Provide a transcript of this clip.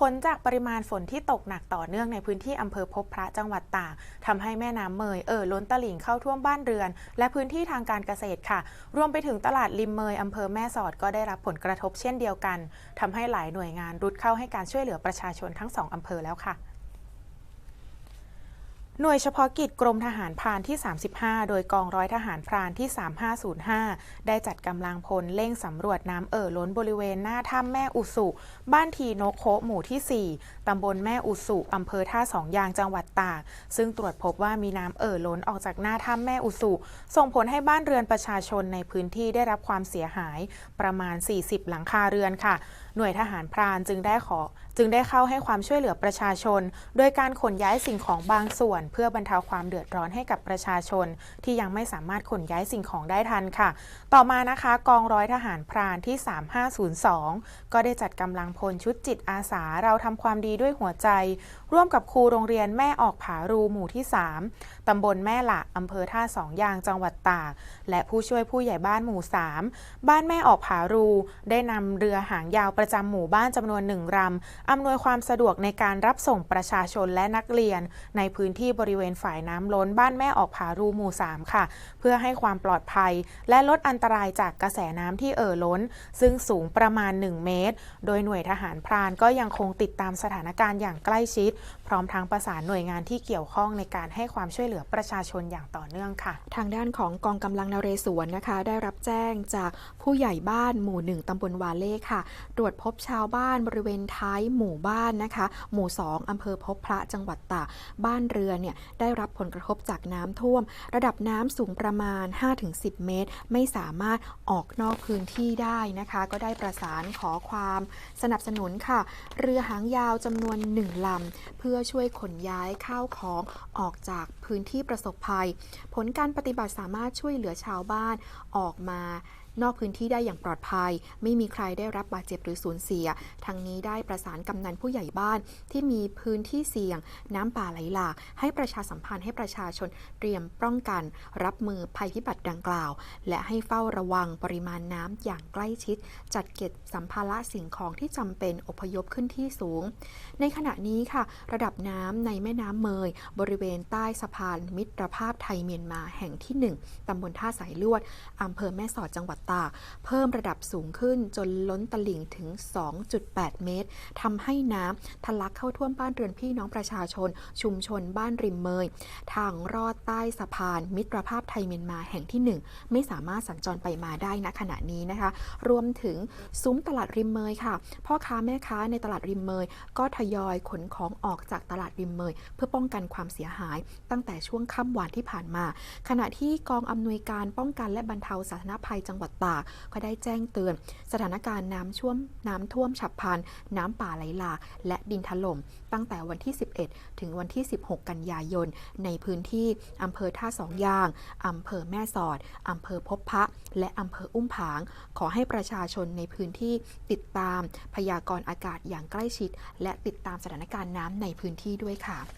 ผลจากปริมาณฝนที่ตกหนักต่อเนื่องในพื้นที่อำเภอพบพระจังหวัดตากทำให้แม่น้ำเมยเอ่อล้นตลิ่งเข้าท่วมบ้านเรือน และพื้นที่ทางการเกษตรค่ะ รวมไปถึงตลาดริมเมยอำเภอแม่สอดก็ได้รับผลกระทบเช่นเดียวกันทำให้หลายหน่วยงานรุดเข้าให้การช่วยเหลือประชาชนทั้งสองอำเภอแล้วค่ะ หน่วยเฉพาะกิจกรมทหารพรานที่ 35 โดยกองร้อยทหารพรานที่ 3505 ได้จัดกำลังพลเร่งสำรวจน้ำเอ่อล้นบริเวณหน้าถ้ำแม่อุสุ บ้านทีโนกโคหมู่ที่ 4 ตำบลแม่อุสุอำเภอท่าสองยางจังหวัดตาก ซึ่งตรวจพบว่ามีน้ำเอ่อล้นออกจากหน้าถ้ำแม่อุสุ ส่งผลให้บ้านเรือนประชาชนในพื้นที่ได้รับความเสียหายประมาณ 40 หลังคาเรือนค่ะหน่วยทหารพรานจึงได้ขอจึงได้เข้าให้ความช่วยเหลือประชาชน โดยการขนย้ายสิ่งของบางส่วน เพื่อบรรเทาความเดือดร้อนให้กับประชาชน ที่ยังไม่สามารถขนย้ายสิ่งของได้ทันค่ะ ต่อมานะคะกองร้อยทหารพรานที่ 3502 ก็ได้จัดกำลังพลชุดจิตอาสาเราทำความดีด้วยหัวใจ ร่วมกับครูโรงเรียนแม่ออกผารูหมู่ที่ 3 ตำบลแม่หละอำเภอท่าสองยางจังหวัดตาก และผู้ช่วยผู้ใหญ่บ้านหมู่ 3 บ้านแม่ออกผารู ได้นำเรือหางยาวประจำหมู่บ้านจำนวนหนึ่งลำอำนวยความสะดวกในการรับส่งประชาชนและนักเรียน ในพื้นที่บริเวณฝ่ายน้ำล้นบ้านแม่ออกผารูหมู่ 3 ค่ะ เพื่อให้ความปลอดภัย และลดอันตรายจากกระแสน้ำที่เอ่อล้น ซึ่งสูงประมาณ 1 เมตร โดยหน่วยทหารพรานก็ยังคงติดตามสถานการณ์อย่างใกล้ชิด พร้อมทั้งประสานหน่วยงานที่เกี่ยวข้องในการให้ความช่วยเหลือประชาชนอย่างต่อเนื่องค่ะ ทางด้านของกองกำลังนเรศวรนะคะ ได้รับแจ้งจากผู้ใหญ่บ้านหมู่หนึ่งตำบลวาเล่ค่ะตรวจพบชาวบ้านบริเวณท้ายหมู่บ้านนะคะ หมู่ 2อำเภอพบพระจังหวัดตากบ้านเรือนเนี่ยได้รับผลกระทบจากน้ำท่วม ระดับน้ำสูงประมาณ 5-10 เมตร ไม่สามารถออกนอกพื้นที่ได้นะคะ ก็ได้ประสานขอความสนับสนุนค่ะ เรือหางยาวจำนวนหนึ่งลำเพื่อช่วยขนย้ายข้าวของออกจาก พื้นที่ประสบภัย ผลการปฏิบัติสามารถช่วยเหลือชาวบ้านออกมานอกพื้นที่ได้อย่างปลอดภัย ไม่มีใครได้รับบาดเจ็บหรือสูญเสียทั้งนี้ได้ประสานกำนันผู้ใหญ่บ้านที่มีพื้นที่เสี่ยง น้ำป่าไหลหลาก ให้ประชาสัมพันธ์ให้ประชาชนเตรียมป้องกัน รับมือภัยพิบัติดังกล่าว และให้เฝ้าระวังปริมาณน้ำอย่างใกล้ชิด จัดเก็บสัมภาระสิ่งของที่จำเป็นอพยพขึ้นที่สูง ในขณะนี้ค่ะ ระดับน้ำในแม่น้ำเมย บริเวณใต้สะพานมิตรภาพไทยเมียนมาแห่งที่ 1 ตำบลท่าสายลวด อำเภอแม่สอดจังหวัดตาก เพิ่มระดับสูงขึ้นจนล้นตลิ่งถึง 2.8 เมตรทำให้น้ำทะลักเข้าท่วมบ้านเรือนพี่น้องประชาชน ชุมชนบ้านริมเมย ทางรอดใต้สะพานมิตรภาพไทยเมียนมาแห่งที่ 1 ไม่สามารถสัญจรไปมาได้ณขณะนี้นะคะ รวมถึงซุ้มตลาดริมเมยค่ะ พ่อค้าแม่ค้าในตลาดริมเมย ก็ทยอยขนของออกจากตลาดริมเมย เพื่อป้องกันความเสียหายตั้งแต่ช่วงค่ำวานที่ผ่านมา ขณะที่กองอำนวยการป้องกันและบรรเทาสาธารณภัยจังหวัดตากก็ได้แจ้งเตือน สถานการณ์น้ำช่วมน้ำท่วมฉับพลัน น้ำป่าไหลหลากและดินถล่มตั้งแต่วันที่ 11 ถึงวันที่ 16 กันยายน ในพื้นที่อำเภอท่าสองยางอำเภอแม่สอดอำเภอพบพระ และอำเภออุ้มผาง ขอให้ประชาชนในพื้นที่ติดตามพยากรณ์อากาศอย่างใกล้ชิด และติดตามสถานการณ์น้ำในพื้นที่ด้วยค่ะ